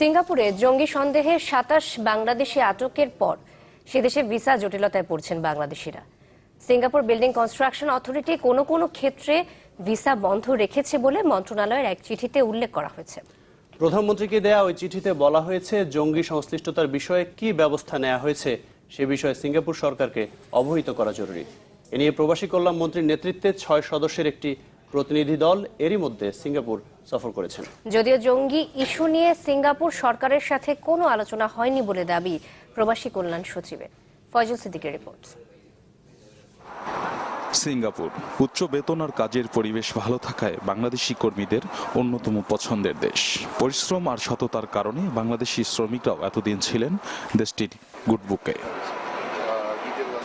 সিঙ্গাপুরে জঙ্গি সন্দেহে সাতাশ বাংলাদেশি আটকের পর সে দেশে ভিসা জটিলতায় পড়ছেন বাংলাদেশিরা। সিঙ্গাপুর বিল্ডিং কনস্ট্রাকশন অথরিটি কোনো কোনো ক্ষেত্রে ভিসা বন্ধ রেখেছে বলে মন্ত্রণালয়ের এক চিঠিতে উল্লেখ করা হয়েছে। প্রধানমন্ত্রীকে দেয়া ওই চিঠিতে বলা হয়েছে, জঙ্গি সংশ্লিষ্টতার বিষয়ে কি ব্যবস্থা নেওয়া হয়েছে সে বিষয়ে সিঙ্গাপুর সরকারকে অবহিত করা জরুরি। এ নিয়ে প্রবাসী কল্যাণ মন্ত্রীর নেতৃত্বে ছয় সদস্যের একটি প্রতিনিধি দল এরই মধ্যে সিঙ্গাপুর সফর করেছেন। যদিও জঙ্গি ইস্যু নিয়ে সিঙ্গাপুর সরকারের সাথে কোনো আলোচনা হয়নি বলে দাবি প্রবাসী কল্যাণ সচিবের। ফয়জুল সিদ্দিকের রিপোর্ট। সিঙ্গাপুর উচ্চ বেতন আর কাজের পরিবেশ ভালো থাকায় বাংলাদেশি কর্মীদের অন্যতম পছন্দের দেশ। পরিশ্রম আর সততার কারণে বাংলাদেশি শ্রমিকরাও এতদিন ছিলেন দেশটির গুডবুকে।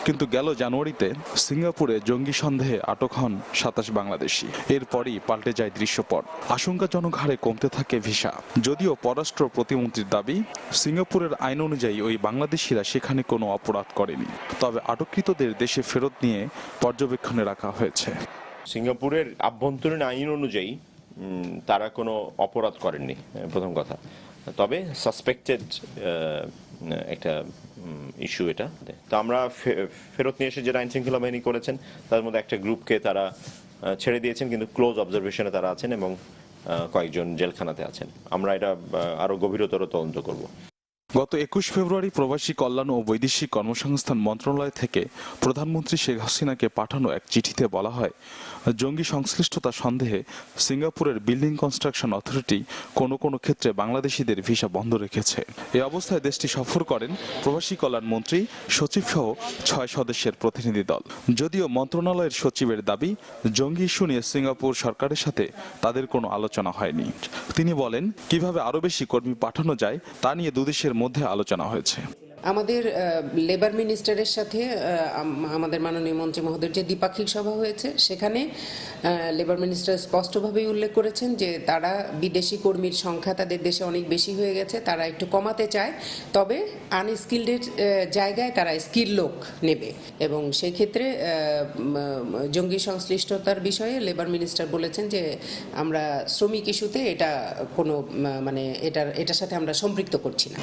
কিন্তু গেল জানুয়ারিতে সিঙ্গাপুরে জঙ্গি সন্দেহে আটক হন সাতাশ বাংলাদেশি। এরপরই পাল্টে যায় দৃশ্যপট। আশঙ্কাজনক হারে কমতে থাকে ভিসা। যদিও পররাষ্ট্র প্রতিমন্ত্রীর দাবি, সিঙ্গাপুরের আইন অনুযায়ী ওই বাংলাদেশিরা সেখানে কোনো অপরাধ করেনি। তবে আটককৃতদের দেশে ফেরত নিয়ে পর্যবেক্ষণে রাখা হয়েছে। সিঙ্গাপুরের আভ্যন্তরীণ আইন অনুযায়ী তারা কোনো অপরাধ করেননি প্রথম কথা। তবে সাসপেক্টেড একটা ইস্যু এটা। তো আমরা ফেরত নিয়ে এসে যেটা আইন শৃঙ্খলা বাহিনী করেছেন, তার মধ্যে একটা গ্রুপকে তারা ছেড়ে দিয়েছেন, কিন্তু ক্লোজ অবজারভেশনে তারা আছেন এবং কয়েকজন জেলখানাতে আছেন। আমরা এটা আরও আরও গভীরতর তদন্ত করব। গত একুশ ফেব্রুয়ারি প্রবাসী কল্যাণ ও বৈদেশিক কর্মসংস্থান মন্ত্রণালয় থেকে প্রধানমন্ত্রী শেখ হাসিনাকে পাঠানো এক চিঠিতে বলা হয়, জঙ্গি সংশ্লিষ্টতা সন্দেহে সিঙ্গাপুরের বিল্ডিং কনস্ট্রাকশন অথরিটি কোনো কোনো ক্ষেত্রে বাংলাদেশিদের ভিসা বন্ধ রেখেছে। এ অবস্থায় দেশটি সফর করেন প্রবাসী কল্যাণ মন্ত্রী সচিব সহ ছয় সদস্যের প্রতিনিধি দল। যদিও মন্ত্রণালয়ের সচিবের দাবি, জঙ্গি ইস্যু নিয়ে সিঙ্গাপুর সরকারের সাথে তাদের কোনো আলোচনা হয়নি। তিনি বলেন, কীভাবে আরও বেশি কর্মী পাঠানো যায় তা নিয়ে দুদেশের মধ্যে আলোচনা হয়েছে। আমাদের লেবার মিনিস্টারের সাথে আমাদের মাননীয় মন্ত্রী মহোদয়ের যে দ্বিপাক্ষিক সভা হয়েছে সেখানে লেবার মিনিস্টার স্পষ্টভাবেই উল্লেখ করেছেন যে তারা বিদেশি কর্মীর সংখ্যা তাদের দেশে অনেক বেশি হয়ে গেছে তারা একটু কমাতে চায় তবে আনস্কিল্ডের জায়গায় তারা স্কিল লোক নেবে। এবং সেই ক্ষেত্রে আহ, উম, জঙ্গি সংশ্লিষ্টতার বিষয়ে লেবার মিনিস্টার বলেছেন যে আমরা শ্রমিক ইস্যুতে এটা কোনো মানে এটার এটার সাথে আমরা সম্পৃক্ত করছি না।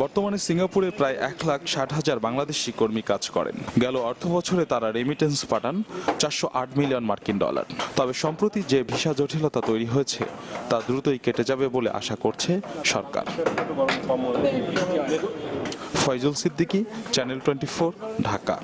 বর্তমানে সিঙ্গাপুরে প্রায় এক লাখ ষাট হাজার বাংলাদেশি কর্মী কাজ করেন। গেল অর্থ বছরে তারা রেমিটেন্স পাঠান চারশো আট মিলিয়ন মার্কিন ডলার। তবে সম্প্রতি যে ভিসা জটিলতা তৈরি হয়েছে, তা দ্রুতই কেটে যাবে বলে আশা করছে সরকার। Faizul Siddiqui channel twenty Dhaka.